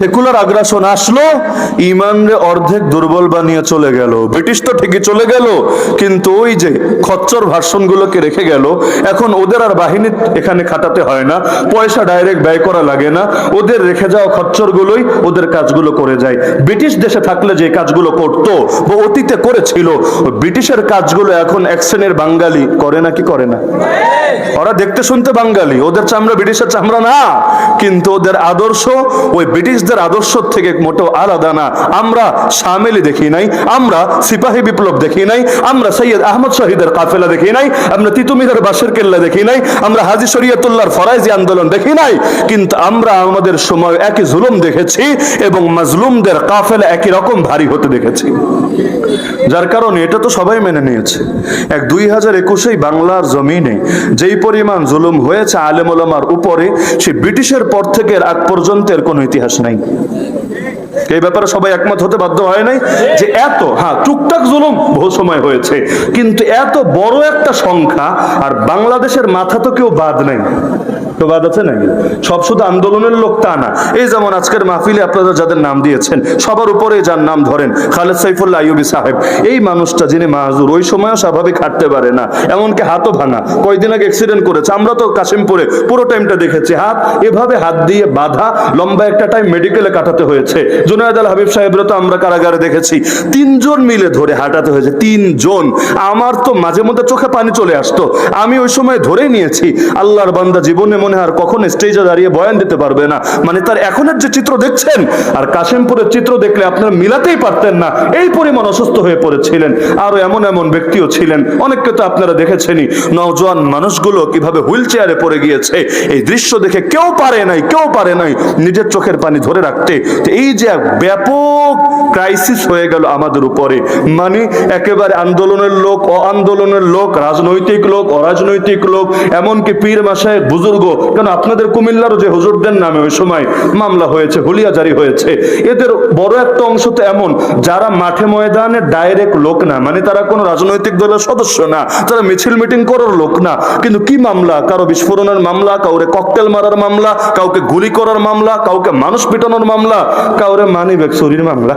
Secular আগ্রাসন আসলো, ইমানরে অর্ধেক দুর্বল বানিয়ে চলে গেল। ব্রিটিশ তো ঠিকই চলে গেল, কিন্তু ওই যে খচ্চর ভার্সন গুলোকে রেখে গেল, এখন ওদের আর বাহিনী এখানে খাটাতে হয় না, পয়সা ডাইরেক্ট ব্যয় করা লাগে না, ওদের রেখে যাওয়া খচ্চর গুলোই ওদের কাজগুলো করে যায়। ব্রিটিশ দেশে থাকলে যে কাজগুলো করতো বা অতীতে করেছিল, ব্রিটিশের কাজগুলো এখন এক শ্রেণির বাঙালি করে না কি করে না? ওরা দেখতে শুনতে বাঙালি, ওদের চামড়া ব্রিটিশের চামড়া না, কিন্তু ওদের আদর্শ ওই ব্রিটিশদের আদর্শ থেকে মোটেও আলাদা না। আমরা শামেলি দেখি নাই, আমরা সিপাহী বিপ্লব দেখি নাই, আমরা সৈয়দ আহমদ শহীদের কাফেলা দেখি নাই, আমরা তিতুমিরের বাসের কেল্লা দেখি নাই, আমরা হাজি শরিয়তুল্লাহর ফরাইজি আন্দোলন দেখি নাই, কিন্তু আমরা আমাদের সময় একই জুলুম দেখেছি এবং মাজলুমদের কাফেলা একই রকম ভারী হতে দেখেছি। যার কারণে এটা তো সবাই মেনে নিয়েছে। এক দুই হাজার একুশেই বাংলার জমিনে যেই পরিমাণ জুলুম হয়েছে আলেমুলামার উপরে, সে ব্রিটিশের পর থেকে আগ পর্যন্ত এর কোনো ইতিহাস নাই। Thank you. এই ব্যাপারে সবাই একমত হতে বাধ্য হয় নাই যে এত হ্যাঁ টুকটাক জুলুম বহু সময় হয়েছে, কিন্তু এত বড় একটা সংখ্যা আর বাংলাদেশের মাথা তো কেউ বাদ নাই। কেউ বাদ আছে নাকি? সব শুধু আন্দোলনের লোক তা না। এই যেমন আজকের মাহফিলে আপনারা যাদের নাম দিয়েছেন, সবার উপরে যার নাম ধরেন, খালেদ সাইফুল্লাহ সাহেব, এই মানুষটা যিনি মাহজুর, ওই সময়ও স্বাভাবিক হাঁটতে পারে না, এমনকি হাতও ভাঙা। কয়দিন আগে অ্যাক্সিডেন্ট করেছে, আমরা তো কাশিমপুরে পুরো টাইমটা দেখেছি। হাত এভাবে হাত দিয়ে বাধা, লম্বা একটা টাইম মেডিকেলে কাটাতে হয়েছে। জুনায়দ আল হাবিব সাহেবরা তো আমরা কারাগারে দেখেছি। তিনজন মিলে ধরে হাঁটাতে হয়েছে, তিনজন। আমার তো মাঝে মধ্যে চোখে পানি চলে আসতো। আমি ওই সময় ধরেই নিয়েছি। আল্লাহর বান্দা জীবনে মনে আর কখন স্টেজে দাঁড়িয়ে বয়ান দিতে পারবে না। মানে তার এখনের যে চিত্র দেখছেন, আর কাশিমপুরের চিত্র দেখলে আপনারা মিলাতেই পারতেন না। এই পরিমাণ অসুস্থ হয়ে পড়েছিলেন। আরও এমন এমন ব্যক্তিও ছিলেন। অনেককে তো আপনারা দেখেছেনই। নওজোয়ান মানুষগুলো কীভাবে হুইল চেয়ারে পড়ে গিয়েছে, এই দৃশ্য দেখে কেউ পারে নাই, কেউ পারে নাই নিজের চোখের পানি ধরে রাখতে। এই যে ব্যাপক ক্রাইসিস হয়ে গেল আমাদের উপরে। মানে একেবারে আন্দোলনের লোক অ আন্দোলনের লোক, রাজনৈতিক লোক, অরাজনৈতিক লোক, এমনকি পীর মাসায় বুজুর্গ। কেন আপনাদের কুমিল্লারও যে হুজুরদের নামে ওই সময় মামলা হয়েছে, হুলিয়া জারি হয়েছে, এদের বড় একটা অংশ তো এমন, যারা মাঠে ময়দানে ডাইরেক্ট লোক না মানে তারা কোনো রাজনৈতিক দলের সদস্য না, তারা মিছিল মিটিং করার লোক না। কিন্তু কি মামলা? কারও বিস্ফোরণের মামলা, কাউরে ককটেল মারার মামলা, কাউকে গুলি করার মামলা, কাউকে মানুষ পিটানোর মামলা, কাউরে মানি ব্যাগ চুরির মামলা।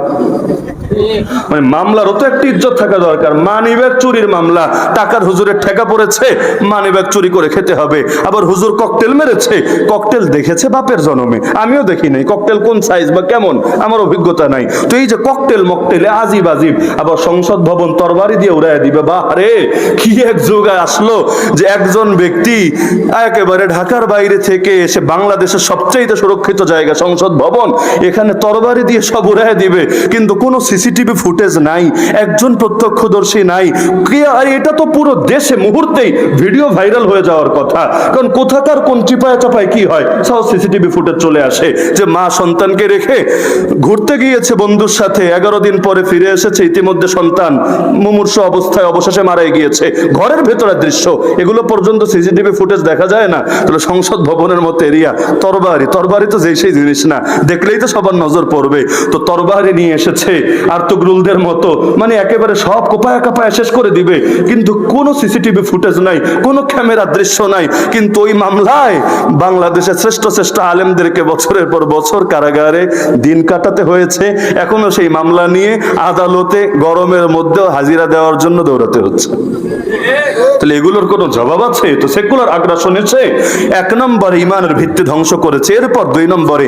মানে মামলারও তো একটা ইজ্জত থাকা দরকার। মানি ব্যাগ চুরির মামলা। টাকার হুজুরের ঠেকা পড়েছে মানি ব্যাগ চুরি করে খেতে হবে। আবার হুজুর ককটেল মেরেছে ককটেল দেখেছে বাপের জন্মে। আমিও দেখি নাই ককটেল কোন সাইজ বা কেমন, আমার অভিজ্ঞতা নাই। তো এই যে ককটেল মকটেলে আজিব আজিব। আবার সংসদ ভবন তরবারি দিয়ে উড়াই দিবে। বাহারে, কি এক যুগ আসলো যে একজন ব্যক্তি একেবারে ঢাকার বাইরে থেকে এসে বাংলাদেশের সবচেয়ে সুরক্ষিত জায়গা সংসদ ভবন, এখানে তরবারি দিয়ে সব উড়াই দিবে। কিন্তু কোনো সিসিটিভি ফুটেজ নাই, একজন প্রত্যক্ষদর্শী নাই। আর এটা তো পুরো দেশে মুহূর্তেই ভিডিও ভাইরাল হয়ে যাওয়ার কথা। কারণ কোথাকার কোন চিপায় চাপায় কি হয়, সব সিসিটিভি ফুটেজ চলে আসে। যে মা সন্তানকে রেখে ঘুরতে গিয়েছে বন্ধুর সাথে, এগারো দিন পরে ফিরে এসেছে, ইতিমধ্যে সন্তান মুমূর্ষ অবস্থায় অবশেষে মারাই গিয়েছে। ঘরের ভেতরের দৃশ্য, এগুলো পর্যন্ত সিসিটিভি ফুটেজ দেখা যায় না। তাহলে সংসদ ভবনের মতো এরিয়া, তরবারি তরবারি তো যেই সেই জিনিস না। দেখলেই তো সবার নজর পড়বে। তো তরবারি নিয়ে এসেছে আর তো গ্রুলদের মতো। মানে একেবারে সব কোপায়া কাপায়া শেষ করে দিবে। কিন্তু কোনো সিসিটিভি ফুটেজ নাই, কোনো ক্যামেরার দৃশ্য নাই। কিন্তু ওই মামলায় বাংলাদেশের শ্রেষ্ঠ শ্রেষ্ঠ আলেমদেরকে বছরের পর বছর কারাগারে দিন কাটাতে হয়েছে। এখনও সেই মামলা নিয়ে আদালতে গরমের মধ্যেও হাজিরা দেওয়ার জন্য দৌড়াতে হচ্ছে। তাহলে এগুলোর কোনো জবাব আছে? তো সেকুলার আগ্রাসন এসে এক নম্বরে ইমানের ভিত্তি ধ্বংস করেছে। এরপর দুই নম্বরে